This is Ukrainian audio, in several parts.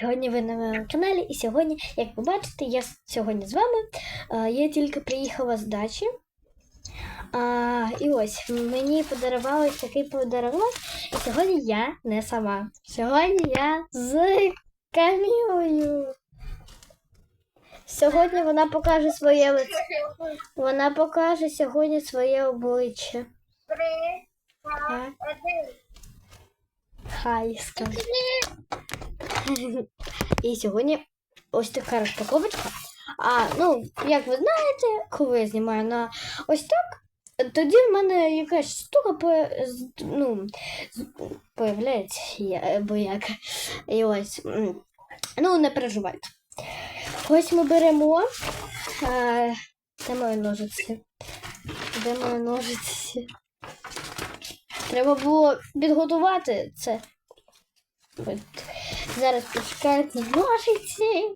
Сьогодні ви на моєму каналі, і сьогодні, як ви бачите, я сьогодні з вами. Я тільки приїхала з дачі. А, і ось мені подарували такий подарунок. І сьогодні я не сама. Сьогодні я з Камілою. Сьогодні вона покаже своє лице. Вона покаже сьогодні своє обличчя. Три, два, один. Хай скажи. І сьогодні ось така розпаковочка. А, ну, як ви знаєте, коли я знімаю на ось так, тоді в мене якась штука по, ну, появляється, я- бо як. І ось. Ну, не переживайте. Ось ми беремо. А, де мої ножиці? Де мої ножиці? Треба було підготувати це. Зараз почекайте ножиці.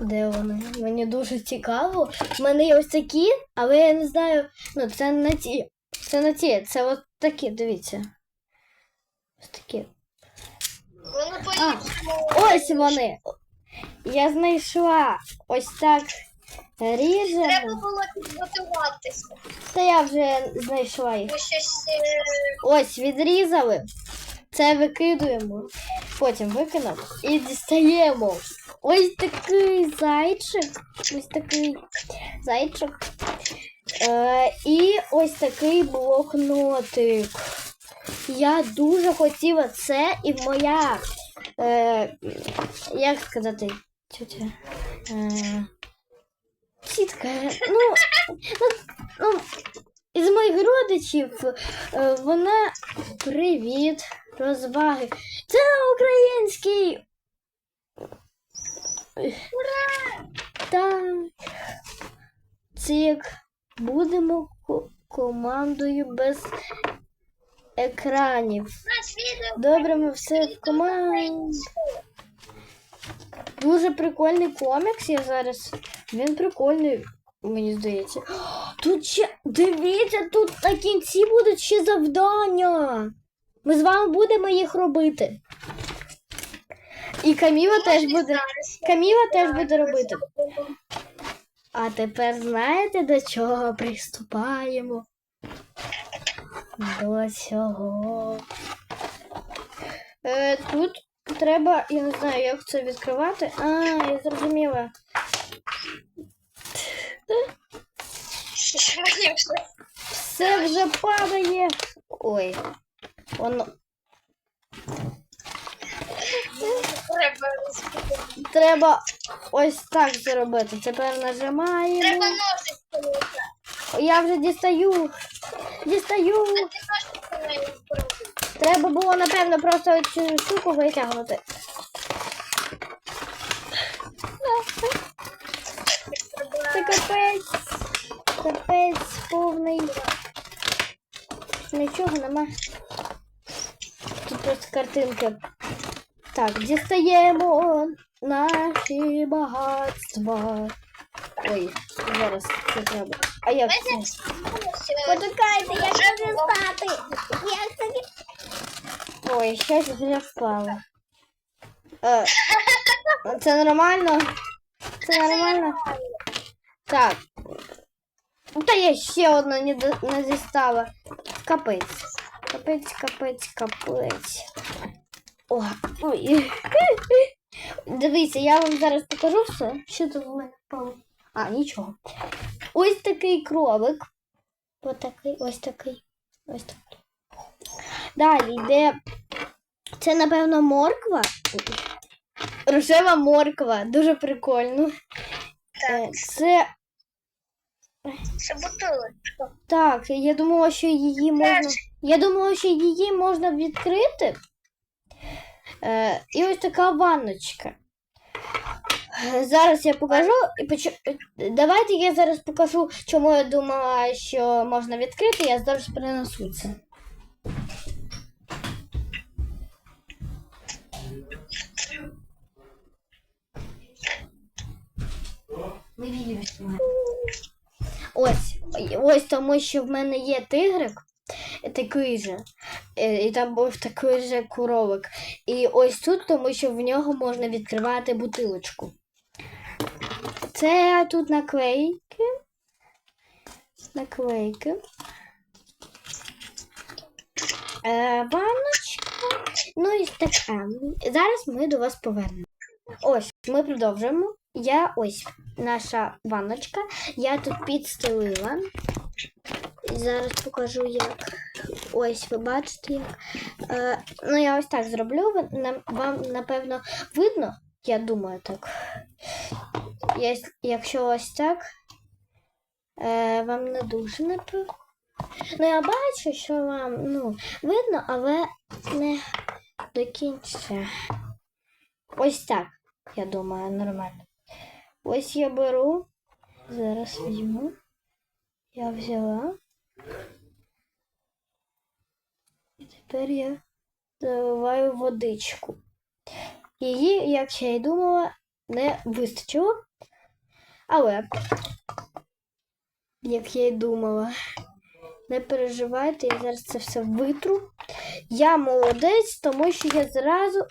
Де вони? Мені дуже цікаво. У мене є ось такі, але я не знаю. Ну, це не ті. Це не ті, це от такі, дивіться. Ось такі. А, ось вони. Я знайшла ось так ріже. Треба було підготуватися. Та я вже знайшла їх. Е, Ось відрізали. Це викидуємо. Потім викинемо і дістаємо. Ось такий зайчик. Ось такий зайчик. Е, і ось такий блокнотик. Я дуже хотіла це, і моя. Е, як сказати, тетя. Е, тітка. Ну, ну, ну, із моїх родичів е, вона привіт, розваги. Це український. Ура! Так. Цик. Будемо командою без екранів. Добре, ми все в команді. Дуже прикольний комікс. Я зараз. Він прикольний, мені здається. Тут ще. Дивіться, тут на кінці будуть ще завдання. Ми з вами будемо їх робити. І Каміла теж буде. Каміла теж буде робити. А тепер знаєте, до чого приступаємо? До цього. Е, тут треба, я не знаю, як це відкривати. А, я зрозуміла. Все вже падає. Ой. Воно. Треба розпитати. Треба ось так зробити. Тепер нажимаємо. Треба ножиці. Я вже дістаю. Дістаю. А ти. Треба було, напевно, просто цю штуку витягнути. Це капець. Капець повний. Нічого нема. Тут просто картинки. Так, дістаємо наші багатства. Ой, зараз це треба. А як це? Почекайте, як це дістати? Як це ді- Ой, щось вже впало. Е, це нормально? Це нормально? Так. Та я ще одну не, до- не дістала. Капець. Капець, капець, капець. О, ой. Дивіться, я вам зараз покажу все. Що тут в мене впало? А, нічого. Ось такий кролик. Ось такий, ось такий. Ось такий. Далі йде. Це, напевно, морква. Рожева морква. Дуже прикольно. Е, Це Це бутилочка. так, я думала, що її можна. Я думала, що її можна відкрити. Е, і ось така ванночка. Зараз я покажу. і поч- Давайте я зараз покажу, чому я думала, що можна відкрити. Я зараз принесу це. Ось, ось тому, що в мене є тигрик, такий же. е, і там був такий же коровик. І ось тут, тому що в нього можна відкривати бутилочку. Це тут наклейки. Наклейки. Е, ванночка. Ну і таке. Зараз ми до вас повернемо. Ось, ми продовжуємо. Я ось наша ванночка. Я тут підстелила. Зараз покажу, як. Ось, ви бачите, як. Е, ну, я ось так зроблю. Вам, напевно, видно, я думаю, так. Якщо ось так, е, вам не дуже напевно. Ну, я бачу, що вам ну, видно, але не до кінця. Ось так, я думаю, нормально. Ось я беру, зараз візьму. Я взяла. І тепер я заливаю водичку. Її, як я й думала, не вистачило. Але, як я й думала, не переживайте, я зараз це все витру. Я молодець, тому що я зразу.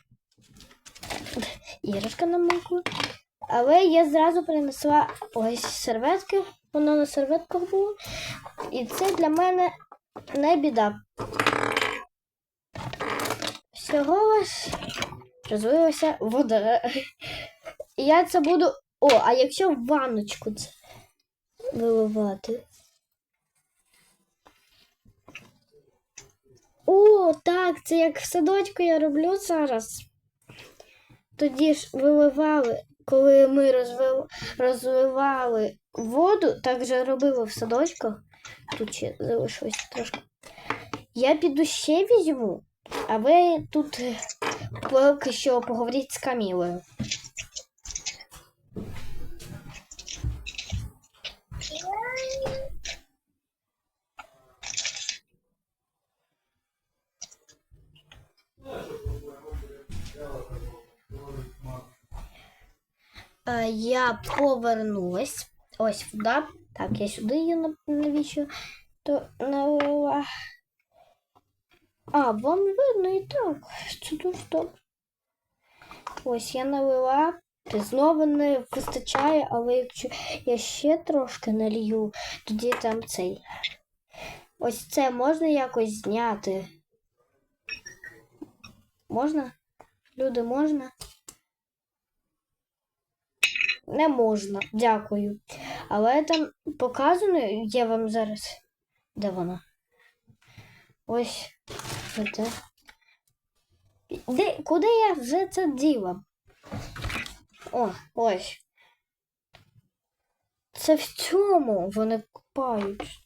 Іграшка намокла. Але я зразу принесла ось серветки. Воно на серветках було. І це для мене не біда. Всього лиш розвилася вода. Я це буду. О, а якщо в ванночку це виливати? О, так, це як в садочку я роблю зараз. Тоді ж виливали, коли ми розвив... розвивали воду, так же робили в садочках. Тут ще залишилось трошки. Я піду ще візьму, а ви тут е, поки що поговоріть з Камілою. Я повернулась. Ось вода. Так, я сюди її на- навіщо то налила. А, вам видно і так. Це дуже добре. Ось я налила. Знову не вистачає, але якщо я ще трошки налью, тоді там цей. Ось це можна якось зняти. Можна? Люди, можна? Не можна, дякую. Але там показано, я вам зараз. Де вона? Ось. Це. Де, куди я вже це діла? О, ось. Це в цьому вони купають.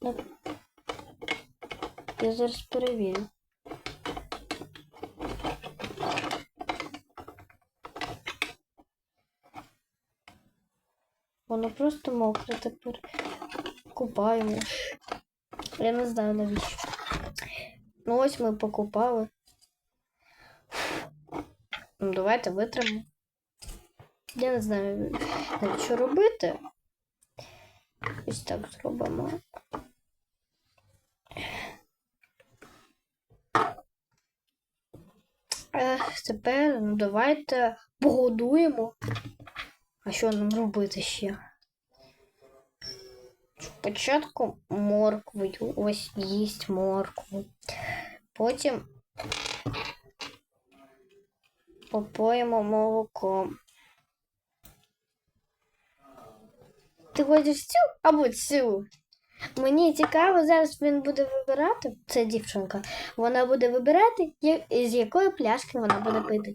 Я зараз перевірю. Воно просто мокре тепер. Купаємо. Я не знаю навіщо. Ну ось ми покупали. Ну, давайте витримо. Я не знаю, що робити. Ось так зробимо. Тепер ну, давайте погодуємо. А що нам робити ще? Спочатку морквою. Ось їсть моркву. Потім попоїмо молоком. Ти хочеш цю або цю? Мені цікаво, зараз він буде вибирати, це дівчинка, вона буде вибирати, з якої пляшки вона буде пити.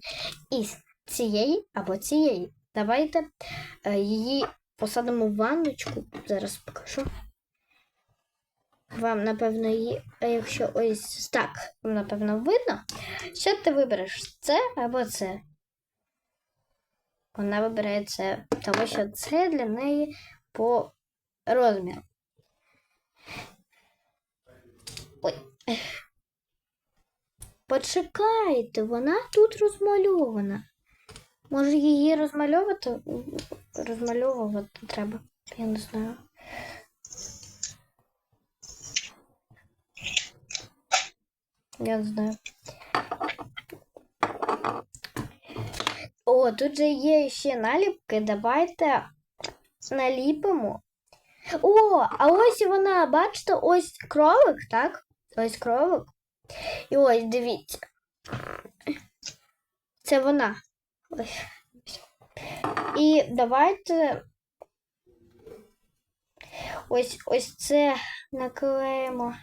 Із цієї або цієї. Давайте е, її посадимо в ванночку. Зараз покажу. Вам, напевно, її, а якщо ось так, напевно, видно. Що ти вибереш? Це або це? Вона вибирає це, тому що це для неї по розміру. Ой. Почекайте, вона тут розмальована. Може її розмальовувати? Розмальовувати треба. Я не знаю. Я не знаю. О, тут же є ще наліпки. Давайте наліпимо. О, а ось вона, бачите, ось кролик, так? Ось кролик. І ось дивіться. Це вона. Ось. І давайте ось ось це наклеїмо.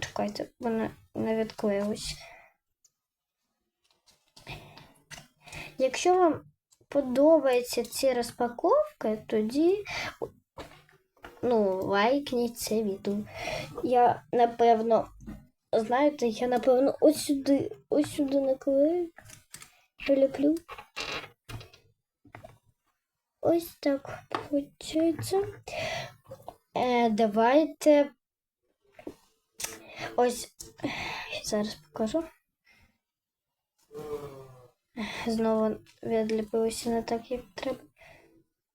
Чекайте, вона не відклеїлась. Якщо вам подобаються ці розпаковки, тоді ну, лайкніть це відео. Я напевно, знаєте, я напевно ось сюди, ось сюди наклею, приліплю. Ось так виходить. Е, давайте ось зараз покажу. Знову відліпилося не так, як треба.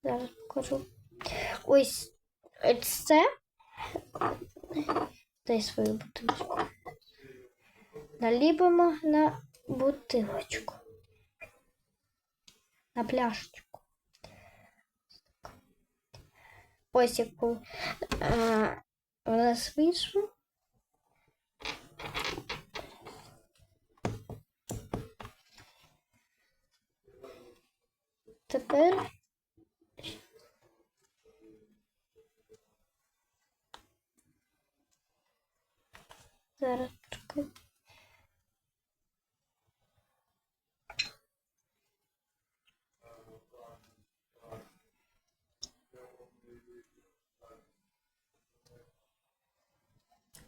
Зараз покажу. Ось це. Дай свою бутилочку. Наліпимо на бутилочку. На пляшечку. Ось яку а, у нас вийшло. Тепер зараз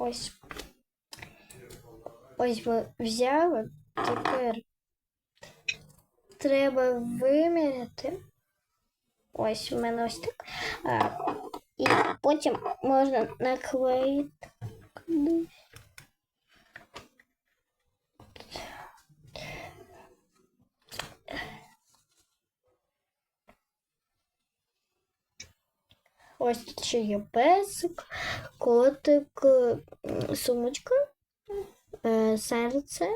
Ось. Ось ми взяли. Тепер треба виміряти. Ось у мене ось так. А, і потім можна наклеїти. Ось тут ще є песик, котик, сумочка, е, серце,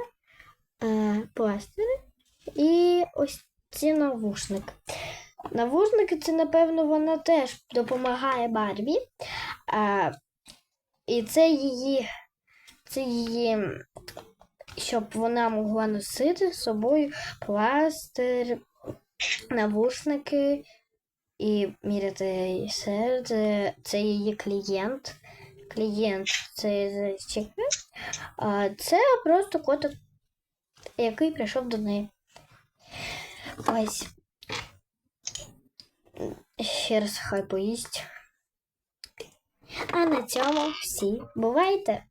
е, пластири і ось ці навушники. Навушники це, напевно, вона теж допомагає Барбі. І це її, це її, щоб вона могла носити з собою пластир, навушники і міряти серце. Це її клієнт. Клієнт це. А це просто котик, який прийшов до неї. Ось. Ще раз хай поїсть. А на цьому всі бувайте!